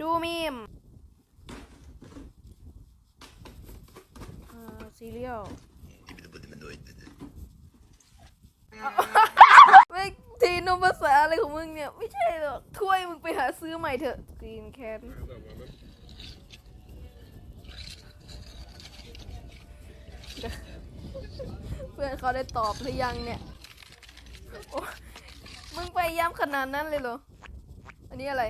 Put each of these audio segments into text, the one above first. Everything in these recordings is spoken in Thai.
ดูมีมอ่าซีเรียลไม่ทีนมภาษาอะไรของมึงเนี่ย ไม่ใช่หรอกถ้วยมึงไปหาซื้อใหม่เถอะกรีนแคนเพื่อนเขาได้ตอบหรือยังเนี่ยโอ๊ยมึงไปย้ำขนาดนั้นเลยเหรอ อันนี้อะไร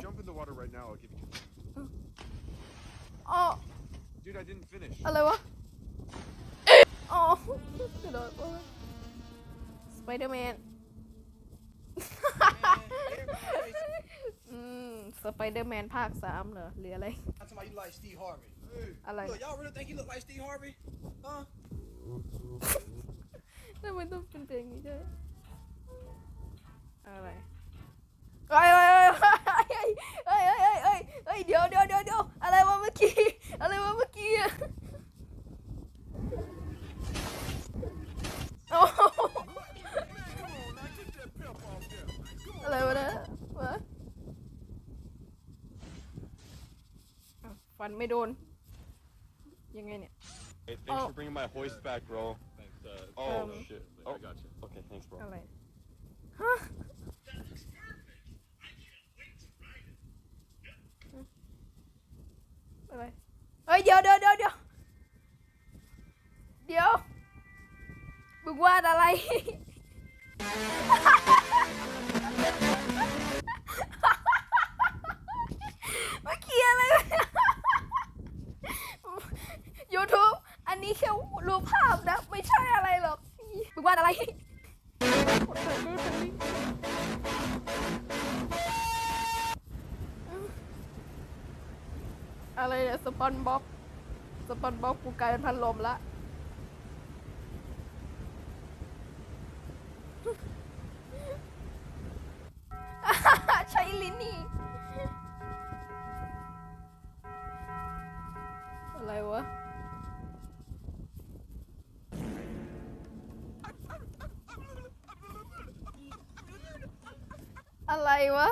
อ๋อ Dude, I didn't finish. อะไรวะอ๋อกระโดดสไปเดอร์แมน อืม สไปเดอร์แมนภาคสามเหรอหรืออะไร That's why you like Steve Harvey. อะไร Look, y'all really think he look like Steve Harvey? Huh? ทำไมต้องเป็นเพลงนี้ด้วย อะไรเฮ้ยเฮ้ยเฮ้ยเฮ้ยเฮ้ย เฮ้ยเฮ้ยเดี๋ยวเดี๋ยวเดี๋ยวเดี๋ยวอะไรวะเมื่อกี้ อะไรวะเมื่อกี้อะโอ้โหอะไรวะนะวะอ้าวฟันไม่โดน ยังไงเนี่ย Hey, thanks Oh. for bringing my hoist back, bro. Thanks. Uh, Oh Um, shit. I Oh, got you. okay, thanks, bro. อะไร ฮะ อะไร เฮ้ย เดี๋ยวเดี๋ยวเดี๋ยวเดี๋ยวเดี๋ยวมึงวาดอะไร เมื่อกี้อะไรวะ YouTube อันนี้แค่รูปภาพนะ ไม่ใช่อะไรหรอกมึงวาดอะไรอะไรเนี่ยสปอนบ็อกสปอนบ็อกกูกลายเป็นพัดลมละ ใช้ลิ้นนี่อะไรวะอะไรวะ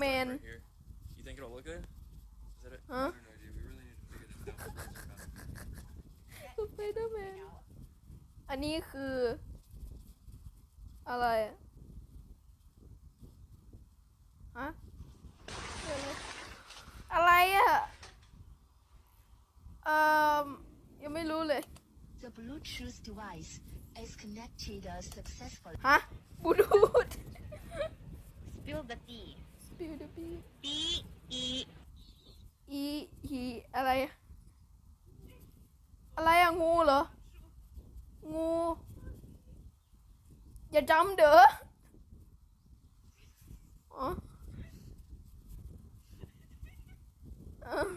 he's zipper Spider-Man. stuck Right here. You think it'll look good? Is that it? Huh? I don't know, dude. We really need to figure this out. สไปเดอร์แมน อันนี้คือ อะไรอะฮะอะไรอะเอ่อยังไม่รู้เลย The Bluetooth device is connected uh, successfully. ฮะบลูทูธ Spill the tea. บิวบี B E อีฮีอะไรอะอะไรอะงูเหรอ งู อย่าจำเด้ออ๋อเออ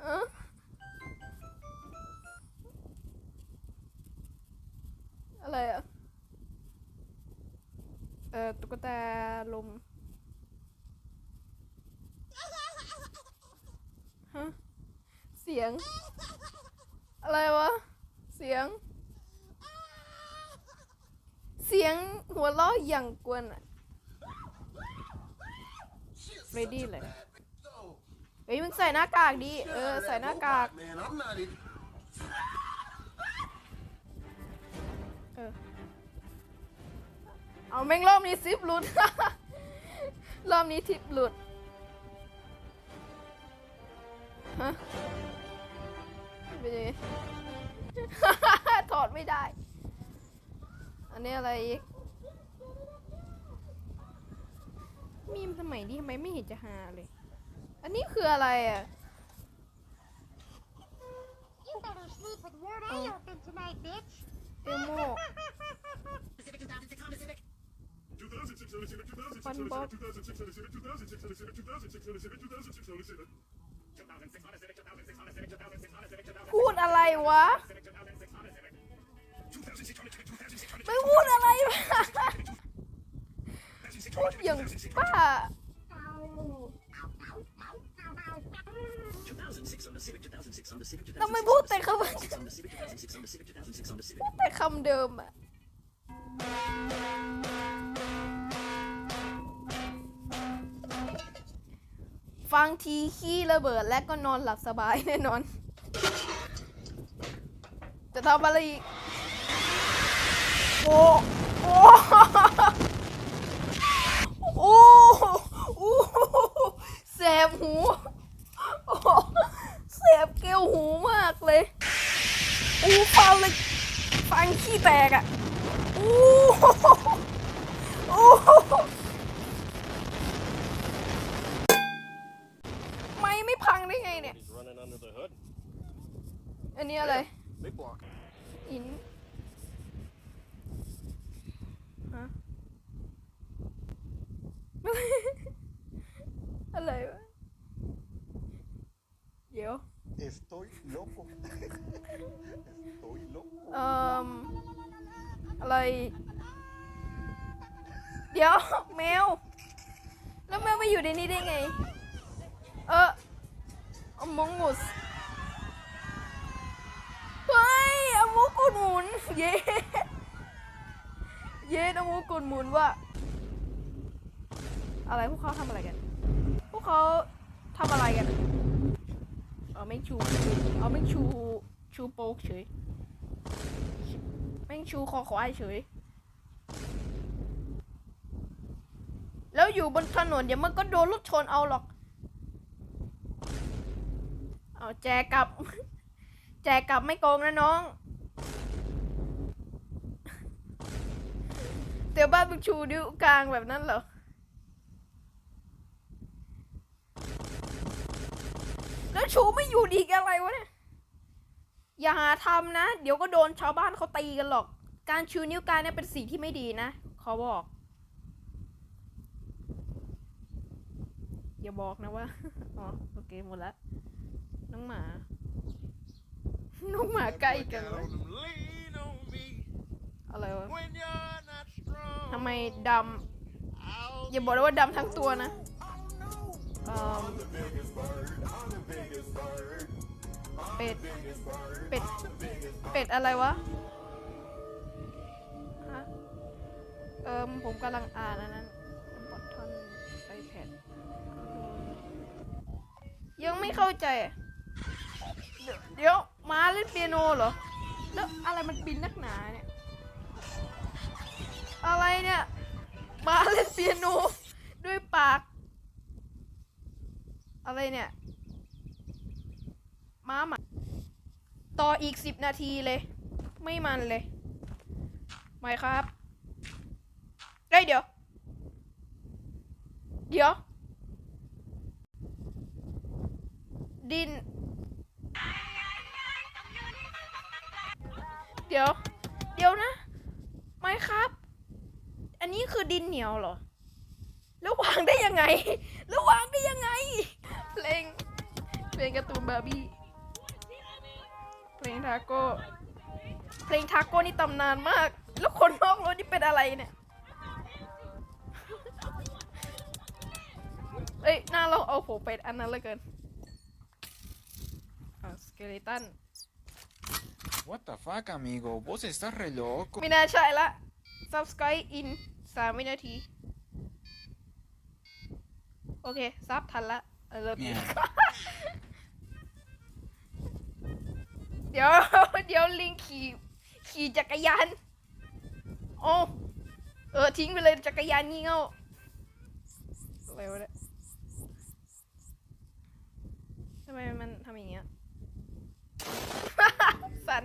เอออะไรอะเออตุ๊กตาลม ฮะ เสี ยง อะไรวะ เสียง เสียงหัวเราะอย่างกวนอะเฟรดดี้เลยเฮ้ยมึงใส่หน้ากากดิ เออ ใส่หน้ากาก เออ เอาแม่งรอบนี้ซิปหลุด รอบนี้ทิปหลุด นนี้อะไรอีก มีมสมัยนี้ทำไมไม่เห็นจะหาเลย อันนี้คืออะไรอะ You better sleep with one Oh. eye open tonight, bitch. เอลโมฟันบ๊อบพูดอะไรวะ ไม่พูดอะไรวะอย่างป้าทำไมพูดแต่คำพูดแต่คำเดิมอะฟังทีขี้ระเบิดและก็นอนหลับสบายแน่นอน จะทำอะไรอีก โอ้โอ้โอ้โอ้แสบหูโอ้แสบเกลียวหูมากเลยอู้ฟังเลยฟังขี้แตกอะโอ้โอ้ไม่ไม่พังได้ไงเนี่ย อันนี้อะไรอิน ฮะ อะไรวะ เดี๋ยว Estoy loco. Estoy loco. เอ่อ อะไร เดี๋ยวแมว แล้วแมวไปอยู่ในนี้ได้ไง เอออมงมุสเฮ้ยอมูกุดหมุน เย้เย้อมูกุดหมุนว่ะอะไรพวกเขาทำอะไรกัน พวกเขาทำอะไรกัน เออไม่ชู เอาไม่ชู ชูโป๊กเฉย ม่งชูคอควายเฉย แล้วอยู่บนถนนเดี๋ยวมันก็โดนรถชนเอาหรอก เอาแจกลับ แจกลับไม่โกงนะน้องเดี๋ยวบ้านมึงชูนิ้วกลางแบบนั้นเหรอ แล้วชูไม่อยู่ดีกันอะไรวะเนี่ย อย่าหาทำนะ เดี๋ยวก็โดนชาวบ้านเขาตีกันหรอก การชูนิ้วกลางเนี่ยเป็นสิ่งที่ไม่ดีนะขอบอก อย่าบอกนะว่าอ๋อโอเคหมดละน้องหมา น้องหมาใกล้กันอะไรวะทำไมดำอย่าบอกนะว่าดำทั้งตัวนะ เป็ด เป็ด เป็ดอะไรวะฮะเอิมผมกำลังอ่านอันนั้นบอททอนไอแพดยังไม่เข้าใจ เดี๋ยวม้าเล่นเปียโนเหรอ แล้วอะไรมันบินนักหนาเนี่ย อะไรเนี่ย มาเล่นเปียโนด้วยปาก อะไรเนี่ย ม้าหมาต่ออีกสิบนาทีเลย ไม่มันเลยไม่ครับเอ้เดี๋ยว เดี๋ยว ดิน เดี๋ยว เดี๋ยวนะ ไม่ครับ อันนี้คือดินเหนียวเหรอ แล้ววางได้ยังไง แล้ววางได้ยังไง เพลง เพลงการ์ตูนบาร์บี้ ลงทาโก้เพลงทาโก้นี่ตำนานมาก แล้วคนนอกรถนี่เป็นอะไรเนี่ย เอ้ยหน้าเราเอาผมเป็นอันนั้นเลยเกินอ่าสเกเลตัน What the fuck, amigo? Vos estás re loco. ไม่น่าใช่ละ subscribe in สามวินาที โอเค ซับทันละเออเริ่ม Mierda. เดี๋ยว เดี๋ยวลิงขี่ขี่จักรยานโอ้เออทิ้งไปเลยจักรยานงี่เง่าอะไรวะเนี่ยทำไมมันทำอย่างเงี้ยสั่น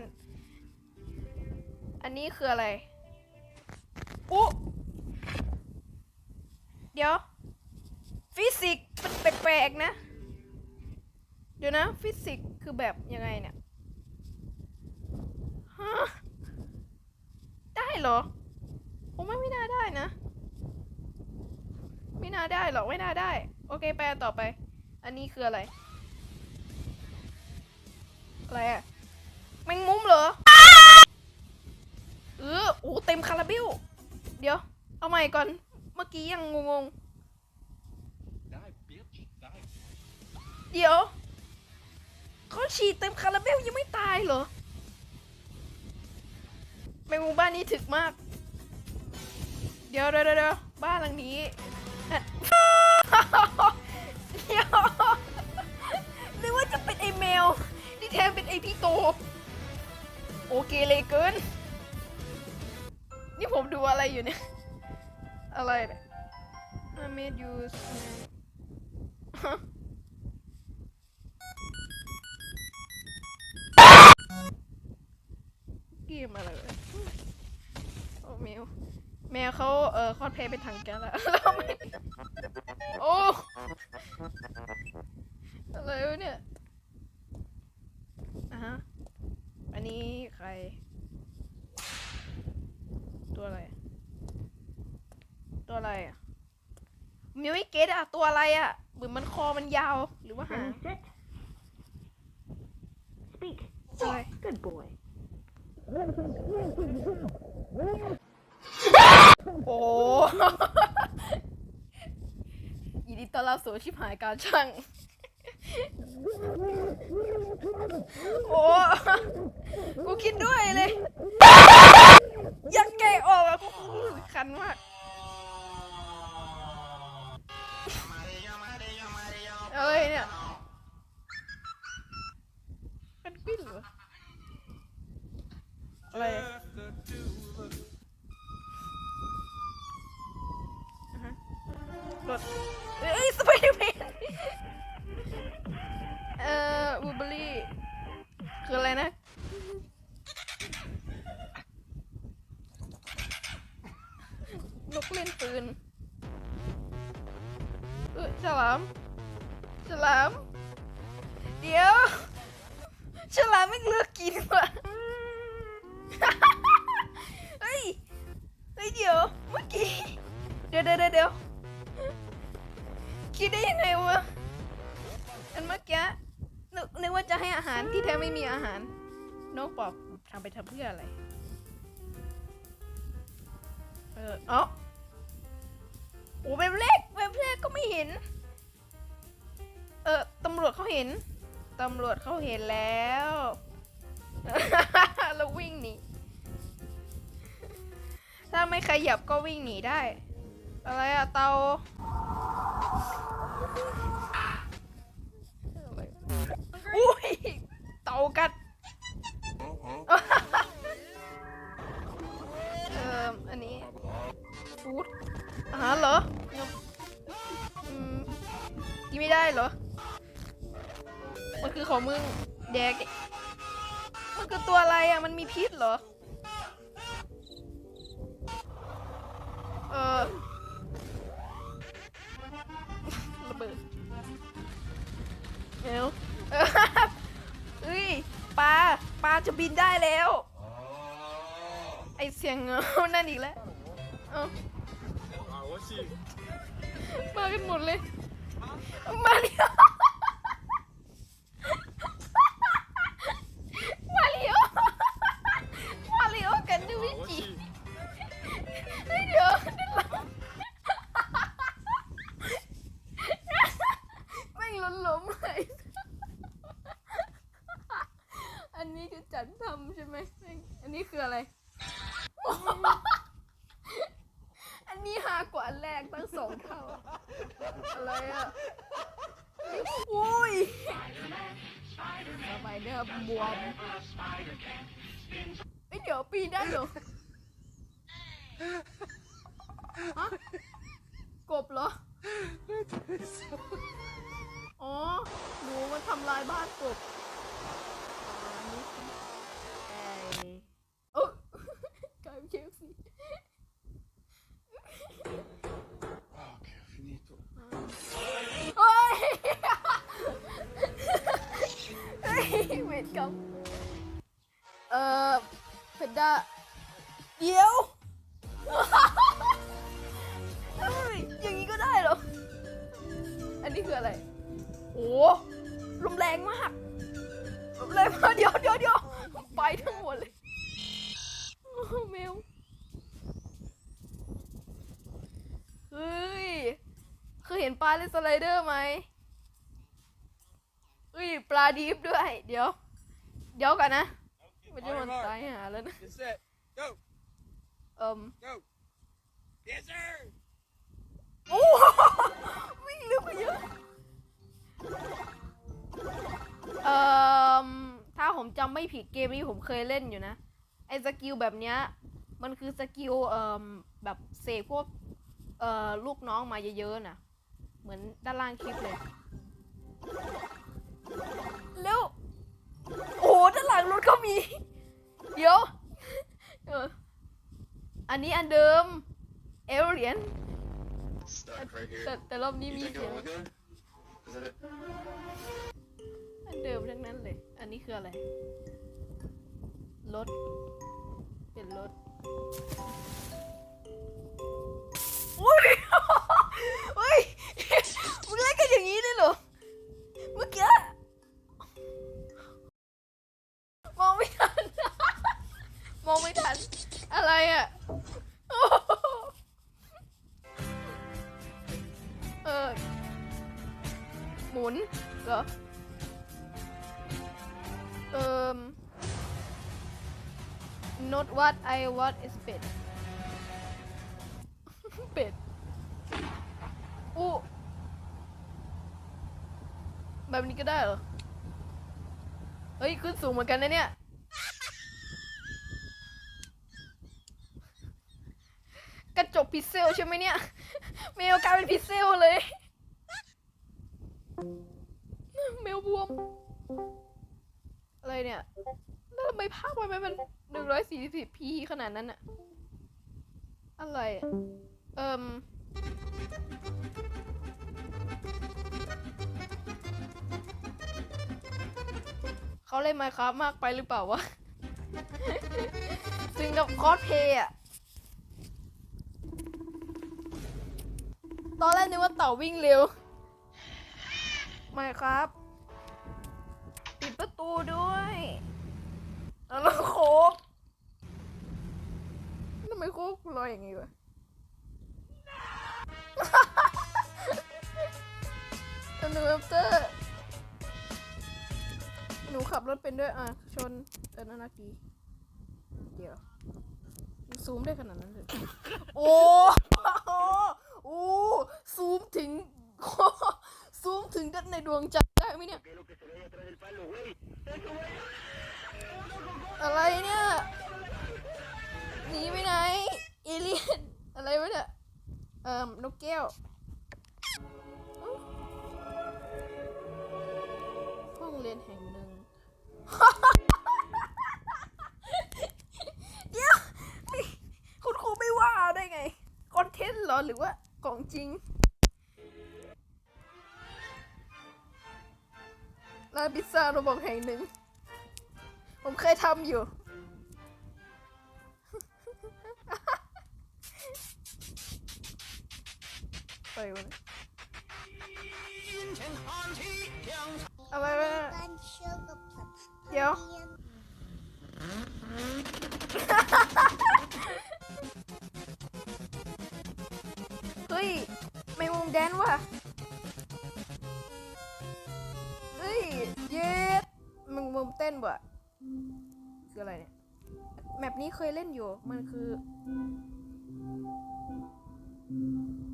อันนี้คืออะไรอุ๊เดี๋ยว ฟิสิกส์มันแปลกๆนะ เดี๋ยวนะ ฟิสิกส์คือแบบยังไงเนี่ย ฮะได้เหรอผมว่าไม่น่าได้นะ ไม่น่าได้หรอกไม่น่าได้ โอเคไปอันต่อไป อันนี้คืออะไร อะไรอะแมงมุมเหรอเออโอ้เต็มคาราเบลเดี๋ยว เอาใหม่ก่อนมื่อกี้ยังงงได้เปียชได้ๆเดี๋ยวเขาฉีดเต็มคาราเบลยังไม่ตายเหรอ แมงมุมบ้านนี้ถึกมาก เดี๋ยวเดี๋ยวเดี๋ยวบ้านหลังนี้เดี๋ยวนึกว่าจะเป็นไอแมวที่แท้เป็นไอพี่โต โอเคเลยเกิน นี่ผมดูอะไรอยู่เนี่ย อะไรเนี่ย I made use เกมอะไร แมวเขาเอ่อคอดแพ้เป็นถังแก๊สแล้วไม่โอ้อะไรวะเนี่ยอะฮะอันนี้ใคร ตัวอะไร ตัวอะไรอะมิวไม่เก็ตอะ ตัวอะไรอะเหมือนมันคอมันยาวหรือว่าหาง Speak. อะไร Good boy. โอ้ ยินดีต้อนรับสู่ชิบหาย การช่าง โอ้กูคิดด้วยเลยอยังแกะออกอะกูคันมากอะไรเนี่ยเป็นกวินเหรออะไร เดี๋ยวคิดได้ยังไงวะอันเมื่อกี้นึกนึกว่าจะให้อาหารที่แท้ไม่มีอาหารนกบอกทำไปทำเพื่ออะไร เออเอ๋อโอ้แบบเล็กแบบเล็กก็ไม่เห็น เออตำรวจเขาเห็นตำรวจเขาเห็นแล้วแล้ววิ่งหนีถ้าไม่ขยับก็วิ่งหนีได้ อะไรอะเตาอุ้ยเตากัดเอ่ออันนี้ฟูดอาหารเหรออืมกินไม่ได้เหรอ มันคือของมึงแดกมันคือตัวอะไรอะ มันมีพิษเหรอ เออ เบิดเอวเออเฮ้ยปลาปลาจะบินได้แล้ว ไอเสียงเงานั่นอีกแล้วเอ้ามากันหมดเลยมาเรียว เพนด้าเดี๋ยวยอย่างนี้ก็ได้เหรอ อันนี้คืออะไรโอ้ลมแรงมากลมแรงมากเดี๋ยวเดี๋ยวเดี๋ยวไปทั้งหมดเลยโอ้แมวเฮ้ยคือเห็นปลาเล่นสไลเดอร์ไหมอุ้ยปลาดีฟด้วย เดี๋ยว เดี๋ยวกันนะ มันจะมันตายหาแล้วนะ Get set. Go. เอิม Go. Yes, sir. โอ้วิ่งเร็วกว่าเยอะเอ่อถ้าผมจำไม่ผิดเกมนี้ผมเคยเล่นอยู่นะ ไอ้สกิลแบบเนี้ย มันคือสกิลเอ่อแบบเสกพวกเอ่อลูกน้องมาเยอะๆน่ะเหมือนด้านล่างคลิปเลยแล้ว โอ้โหด้านหลังรถก็มี เดี๋ยวเอออันนี้อันเดิม เอลเหรียญ Stuck right here. แต่แต่รอบนี้ You มี think เสีย it'll ง look good? Is that it? อันเดิมทั้งนั้นเลย อันนี้คืออะไร รถ เป็นรถอุ้ยอุ้ยมึงเล่นกันอย่างนี้เลยเหรอ เมื่อกี้ มองไม่ทัน มองไม่ทัน อะไรอะ เออ หมุนเหรอ เอ่ม not what I want is เป็ดเป็ดอู้แบบนี้ก็ได้เหรอ เฮ้ย ขึ้นสูงเหมือนกันนะเนี่ย กระจกพิเซลใช่ไหมเนี่ยแมวกลายเป็นพิเซลเลยแมวบวม อะไรเนี่ย แล้วทำไมภาพมันมันหนึ่งร้อยสี่สิบพีขนาดนั้นอะอะไร เอิม เขาเล่นไมครับมากไปหรือเปล่าวะ ถึงกับคอสเพย์อะตอนแรกนึกว่าเต่าวิ่งเร็วไม่ครับ ปิดประตูด้วยแล้วโคกทำไมโคกลอยอย่างงี้วะหนูแอปเตอร์ หนูขับรถเป็นด้วย อะ ชน เออน่ารักดี เดี๋ยวมันซูมได้ขนาดนั้นเลย โอ้โหโอ้ซูมถึง ซูมถึงด้านในดวงใจได้ไหมเนี่ย อะไรเนี่ยหนีไปไหนเอเลียนอะไรวะเนี่ย เอ่อนกแก้ว หรือว่าของจริง ร้านพิซซ่าโรบอกแห่งหนึ่ง ผมเคยทำอยู่ ไม่มุมแดนว่ะเฮ้ยเย็ดมึงมุมเต้นว่ะคืออะไรเนี่ยแมปนี้เคยเล่นอยู่ มันคือ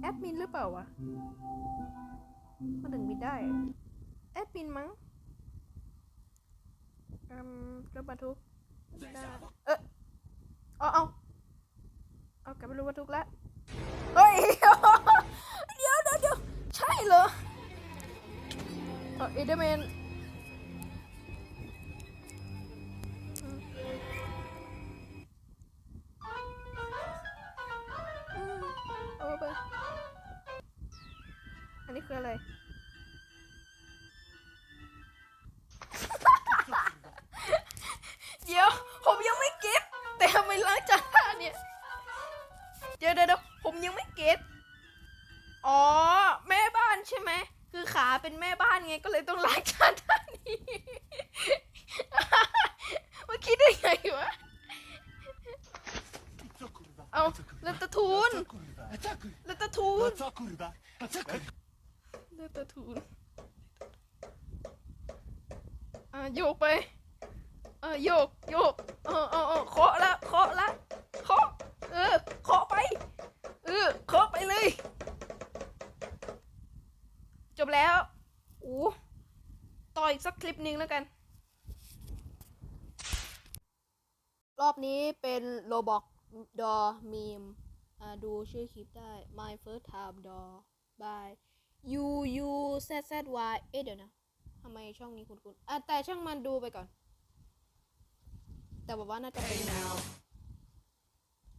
แอดมินหรือเปล่าวะมาถึงบินได้แอดมินมั้งอืมรถบรรทุกเออเอาเอาเอากลับไปรถบรรทุกแล้วเฮ้ย ช่เหรอเออเดเมนอันนี้คืออะไร ออีกสักคลิปหนึ่งแล้วกัน รอบนี้เป็นโ o บอกดอมีมอ่าดูชื่อคลิปได้ My First Time Door by U U Z Z Y เอ๊ะเดี๋ยวนะทำไมช่องนี้คุ้นๆอะแต่ช่างมันดูไปก่อน แต่บอกว่าน่าจะเป็น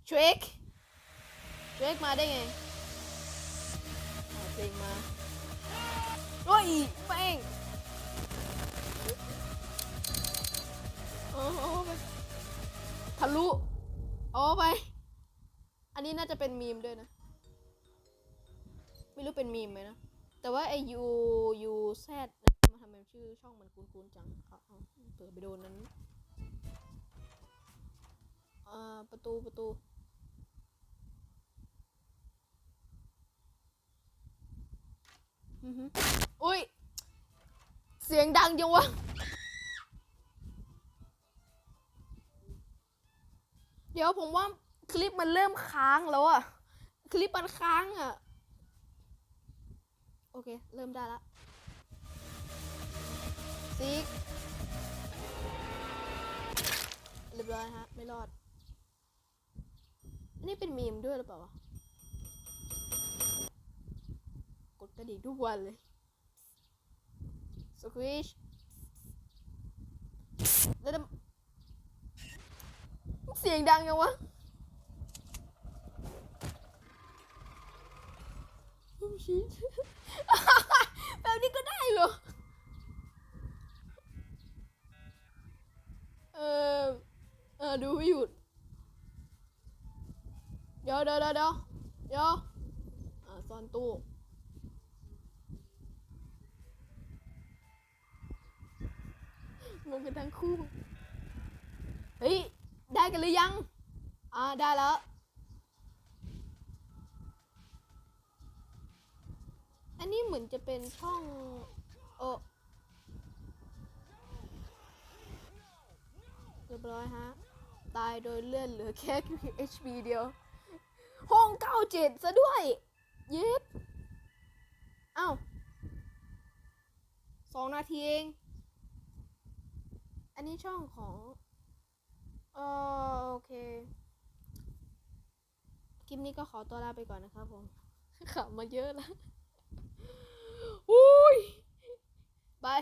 เทรคเทรคมาได้ไงอ่าเพลงมาโอ้ยแม่ง โอ้ไปทะลุเอาไป อันนี้น่าจะเป็นมีมด้วยนะ ไม่รู้เป็นมีมไหมนะ แต่ว่าไอยูยูแซดมาทำไมชื่อช่องมันคุ้นๆจังเอาเอเปิดไปโดนนั้นอ่าประตูประตูอือหืออุ้ย เสียงดังจังวะ เดี๋ยวผมว่าคลิปมันเริ่มค้างแล้วอะคลิปมันค้างอะโอเค เริ่มได้ละซิกเรียบร้อยฮะ ไม่รอดอันนี้เป็นมีมด้วยหรือเปล่าวะกดกระดิ่งทุกวันเลยสควิชแล้ว เสียงดังยังวะโอ้ชิตแบบนี้ก็ได้เหรอ เออเออดูไม่หยุด เดี๋ยวเดี๋ยวเดี๋ยวเดี๋ยวอ่าซ่อนตู้งงกันทั้งคู่ เฮ้ย กันหรือยัง อ่าได้แล้ว อันนี้เหมือนจะเป็นช่องโอเรียบร้อยฮะ ตายโดยเลื่อนเหลือแค่ HP เดียว ห้อง97ซะด้วย เย็บอ้าวสองนาทีเอง อันนี้ช่องของ โอเค คลิปนี้ก็ขอตัวลาไปก่อนนะครับผมขับมาเยอะแล้วอุ้ยบาย